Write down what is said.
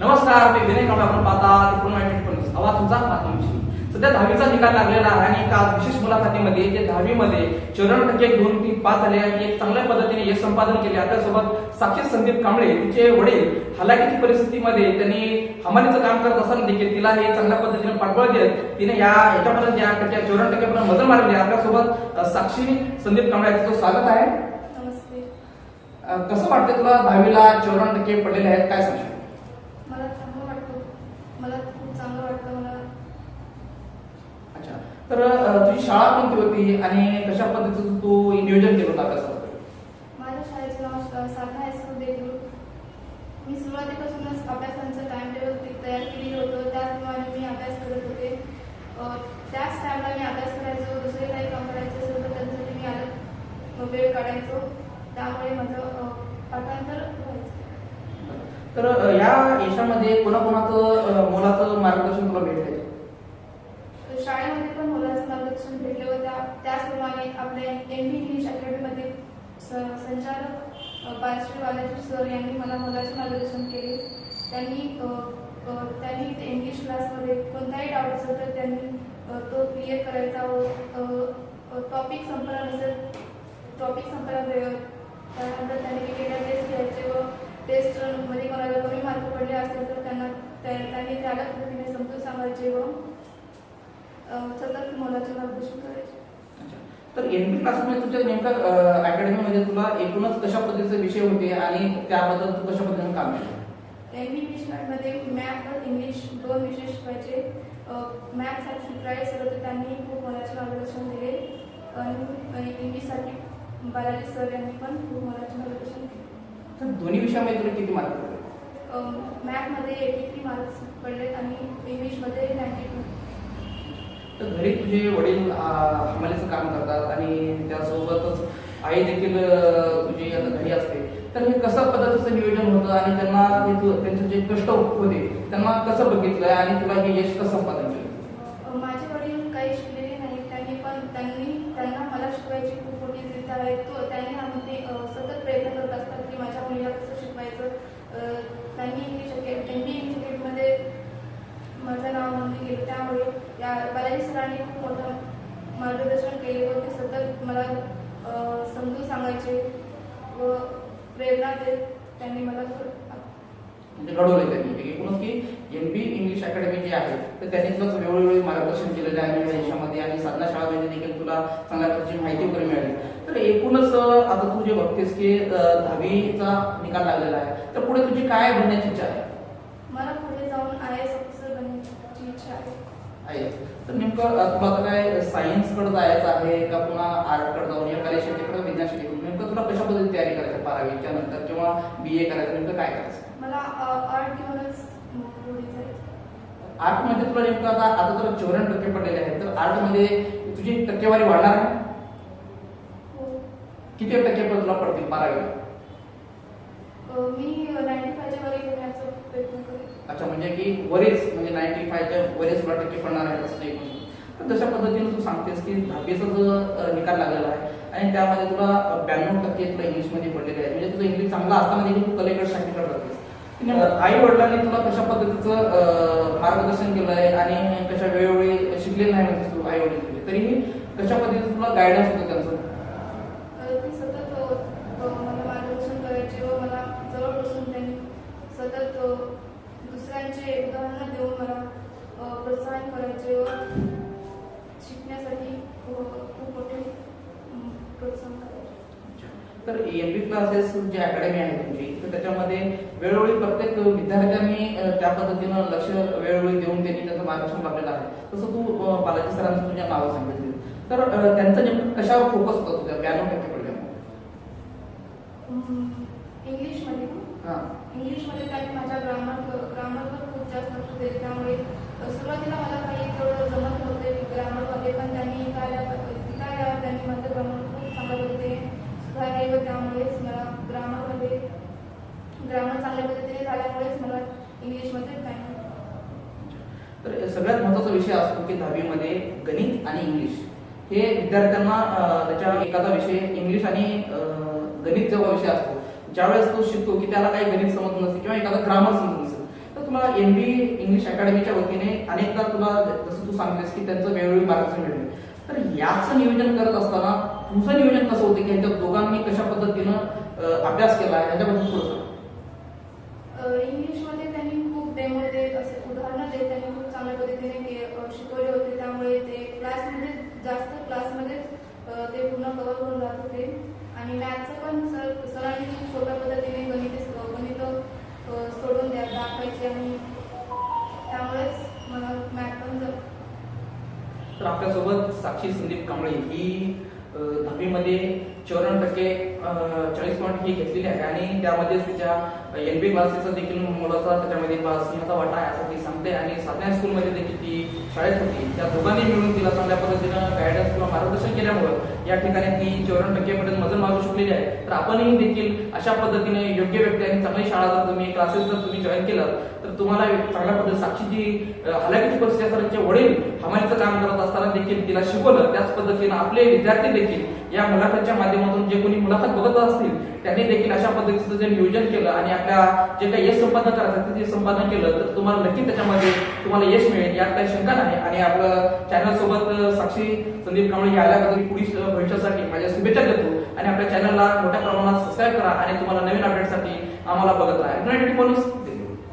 नमस्कार मी विनय आपण पाहता डिप्लोमॅटिक पोलीस हवा तुमचा माध्यमची सध्या दहावीचा निकाल लागलेला आहे आणि एका विशेष मुलाखतीमध्ये जे दहावीमध्ये चौऱ्याण्णव टक्के दोन तीन पास झाले आणि एक चांगल्या पद्धतीने यश संपादन केले. आपल्यासोबत साक्षी संदीप कांबळे तिचे वडील हलाखीची परिस्थितीमध्ये त्यांनी हमालीचं काम करत असताना देखील तिला हे चांगल्या पद्धतीने पाठबळ देत तिने या याच्यापर्यंत या टक्के चौऱ्याण्णव टक्क्यापर्यंत मदत मारली. आपल्यासोबत साक्षी संदीप कांबळे यांचं स्वागत आहे. कसं वाटतं तुला दहावीला चौऱ्याण्णव टक्के पडलेले आहेत? काय सांगशील मला चांगलं वाटतं मला खूप चांगलं वाटतं मला अच्छा तर तुझी शाळा कोणती होती आणि कशा पद्धतीचं तू नियोजन केलं होतं अभ्यासाचं माझ्या शाळेचे नाव साधना हायस्कूल देगलूर. मी सुरुवातीपासूनच अभ्यासाचं टाइम टेबल तयार केलेलं होतं. त्याप्रमाणे मी अभ्यास करत होते. त्याच टाइमला मी अभ्यास करायचो. दुसरे काही काम करायचं असेल तर त्याच्यासाठी मी अलग वेळ काढायचो. त्यामुळे माझं पाठांतर तर या यशामध्ये कोणाकोणाचं मोलाचं मार्गदर्शन तुला मुलाचं मार्गदर्शन भेटले व त्या त्याचप्रमाणे आपल्या एम बी इंग्लिश अकॅडमीमध्ये स- संचालक अ, बालश्री बालाजी सर यांनी मला मुलाचे मार्गदर्शन केले. त्यांनी त्यांनी ते इंग्लिश क्लासमध्ये कोणताही डाऊट असेल तर त्यांनी तो क्लिअर करायचा व टॉपिक संपला नसेल टॉपिक संपला त्यानंतर त्यांनी वेगवेगळ्या टेस्ट घ्यायचे व टेस्टमध्ये कोणाला कमी मार्क पडले असतील तर त्यांना त्या- त्यांनी त्याला पद्धतीने समजून सांगायचे व मार्गदर्शन करायचे. तर एनपी क्लासमध्ये तुझ्या नेमका अकॅडमीमध्ये तुला एकूणच कशा पद्धतीचे विषय होते आणि त्याबद्दल तू कशा पद्धतीने काम केलं? बी इंग्लिशमध्ये मॅथ व इंग्लिश दोन विषय शिकवायचे. मॅथसाठी सुप्राय सर होते त्यांनी खूप मोलाचे मार्गदर्शन दिले. आणि इंग्लिशसाठी बालाजी सर यांनी पण खूप मोलाचे मार्गदर्शन केले तर दोन्ही विषयामध्ये तुला किती मार्क पडले? मॅथमध्ये एटी थ्री मार्क्स पडलेत आणि तर घरी तुझे वडील हमालीचं काम करतात आणि त्यासोबतच आई देखील तुझी घरी असते. तर हे कसं पद्धतीचं नियोजन होतं आणि त्यांना त्यांचे जे कष्ट होते त्यांना कसं बघितलंय आणि तुला हे यश कसं संपादन केलं? माझे वडील काही शिकलेले नाहीत त्यांनी पण त्यांनी त्यांना मला शिकवायची खूप मोठी जिद्द आहे. तो त्यांनी आम्ही अ, सतत प्रयत्न करत असतात की माझ्या मुलीला कसं शिकवायचं अ, त्यांनी English academy B English अकॅडमीमध्ये माझं नाव नोंदणी केलं त्यामुळे या बालाजी सरांनी खूप मोठं मार्गदर्शन केले व ते सतत मला समजून सांगायचे व प्रेरणा देत त्यांनी मला म्हणजे घडवलंय त्यांनी. एकूणच की एम पी इंग्लिश अकॅडमी जी आहे तर त्यांनी तुला वेळोवेळी मार्गदर्शन केलेलं आहे या देशामध्ये आणि साधना शाळामध्ये देखील तुला चांगल्या प्रकारची माहिती वगैरे मिळाली. तर एकूणच आता तू जे बघतेस की दहावीचा निकाल लागलेला आहे तर पुढे तुझी काय बनण्याची इच्छा आहे? मला पुढे जाऊन आय एस ऑफिसर बनण्याची इच्छा आहे. आहे तर नेमकं तुला आता काय सायन्सकडे जायचं आहे का पुन्हा आर्टकडे जाऊन या कार्यक्षेत्राकडे विज्ञान क्षेत्राकडे नेमकं तुला कशा पद्धतीने तयारी करायची बारावीच्या नंतर किंवा बी ए करायचं नेमकं काय करायचं? मला आर्ट घेऊनच मध्ये तुला नेमकं आता आता तर चौऱ्याण्णव टक्के पडलेले आहेत. तर आर्टमध्ये तुझी टक्केवारी वाढणार आहे? हो. किती टक्के तुला पडतील बारावीला? अ, मी वर घेण्याचा प्रयत्न अच्छा म्हणजे की वरीच म्हणजे नाईन्टी फायच्या वरीच तुला टक्के पडणार आहेत असं म्हणतो. तर तशा पद्धतीने तू सांगतेस की दहावीचा जो निकाल लागलेला आहे आणि त्यामध्ये तुला ब्याण्णव टक्के तुला इंग्लिशमध्ये पडलेले आहे म्हणजे तुझं इंग्लिश चांगला असताना देखील तू कलेकडे शाखेकडे जातेस आई वडिलांनी तुला कशा पद्धतीचं मार्गदर्शन केलं आहे आणि कशा वेळोवेळी शिकलेलं नाही म्हणतेस तू आई वडील तरीही कशा पद्धतीचं तुला गायडन्स होतं त्यांचं? सतत मला मार्गदर्शन करायचे व मला जवळ बसून त्यांनी सतत दुसऱ्यांचे उदाहरणं देऊन मला प्रोत्साहन करायचे व शिकण्यासाठी खूप मोठे प्रोत्साहन करायचे. तर एम बी क्लासेस जी अकॅडमी आहे तुमची. तर त्याच्यामध्ये वेळोवेळी प्रत्येक विद्यार्थ्यांनी त्या पद्धतीनं लक्ष वेळोवेळी देऊन त्यांनी त्याचं मार्गदर्शन लाभलेलं आहे. तसं तू बालाजी सरांचं तुझ्या नावं सांगितली. तर त्यांचं नेमकं कशावर फोकस होता तुझ्या पडल्यामुळे. अम, इंग्लिशमध्ये इंग्लिशमध्ये त्यांनी माझ्या ग्रामर ग्रामरवर खूप जास्त लक्ष दिले त्यामुळे सुरुवातीला मला काही तेवढं जमत नव्हते. ग्रामरमध्ये पण त्यांनी आल्यावर त्यांनी माझं ग्रामर खूप चांगल्या पद्धतीने सुधारले त्यामुळेच मला ग्रामरमध्ये ग्रामर चांगल्या पद्धतीने झाल्यामुळेच मला इंग्लिशमध्ये काही नाही. तर सगळ्यात महत्त्वाचा विषय असतो की दहावीमध्ये गणित आणि इंग्लिश. हे विद्यार्थ्यांना त्याच्या एखादा विषय इंग्लिश आणि गणित जेव्हा विषय असतो ज्यावेळेस तो शिकतो की त्याला काही गणित समजत नसेल किंवा एखादा ग्रामर समजत नसेल तर तुम्हाला एनबी इंग्लिश अकॅडमीच्या वतीने अनेकदा तुला जसं तू सांगतेस की त्यांचं वेळोवेळी मार्गदर्शन मिळेल तर याचं नियोजन करत असताना तुमचं नियोजन कसं होतं की ह्यांच्या दोघांनी कशा पद्धतीनं अभ्यास केला याच्याबद्दल थोडं सांग. इंग्लिशमध्ये त्यांनी खूप डेमो देत असे उदाहरणं देत त्यांनी खूप चांगल्या पद्धतीने शिकवले होते. त्यामुळे ते क्लासमध्ये जास्त क्लासमध्येच ते पूर्ण कव्हर करून जात होते. आणि मॅथचं पण सर सरांनी खूप सोप्या पद्धतीने गणित गणित सोडून द्या दाखवायचे आणि त्यामुळेच मला मॅथ पण जर तर आपल्यासोबत साक्षी संदीप कांबळे ही दहावीमध्ये चौऱ्याण्णव टक्के चाळीस पॉईंट ही घेतलेली आहे. आणि त्यामध्येच तिच्या एन बी क्लासेसचा देखील मुलाचा त्याच्यामध्ये सिंहाचा वाटा आहे असं ती सांगते. आणि साधना स्कूलमध्ये देखील ती शाळेत होती. त्या दोघांनी मिळून तिला चांगल्या पद्धतीनं गायडन्स किंवा मार्गदर्शन केल्यामुळं या ठिकाणी ती चौऱ्याण्णव टक्केपर्यंत मजल मारू शकलेली आहे. तर आपणही देखील अशा पद्धतीने योग्य व्यक्ती आणि चांगली शाळा जर तुम्ही क्लासेस जर तुम्ही जॉईन केलं तर तुम्हाला चांगल्या पद्धती साक्षीची अं, हलाखीची परिस्थिती असताना वडील हमालीचं काम करत असताना देखील तिला शिकवलं त्याच पद्धतीनं आपले विद्यार्थी देखील या मुलाखतच्या माध्यमातून जे कोणी मुलाखत बघत असतील त्यांनी देखील अशा पद्धतीचं जे नियोजन केलं आणि आपल्या जे काही यश संपादन करायचं ते संपादन केलं तर तुम्हाला नक्की त्याच्यामध्ये तुम्हाला यश मिळेल यात काही शंका नाही. आणि आपलं चॅनल सोबत साक्षी संदीप कांबळे यायला कधी पुढील भविष्यासाठी माझ्या शुभेच्छा देतो. आणि आपल्या चॅनलला मोठ्या प्रमाणात सबस्क्राईब करा आणि तुम्हाला नवीन अपडेटसाठी आम्हाला बघत राहा. युनायटेड माणूस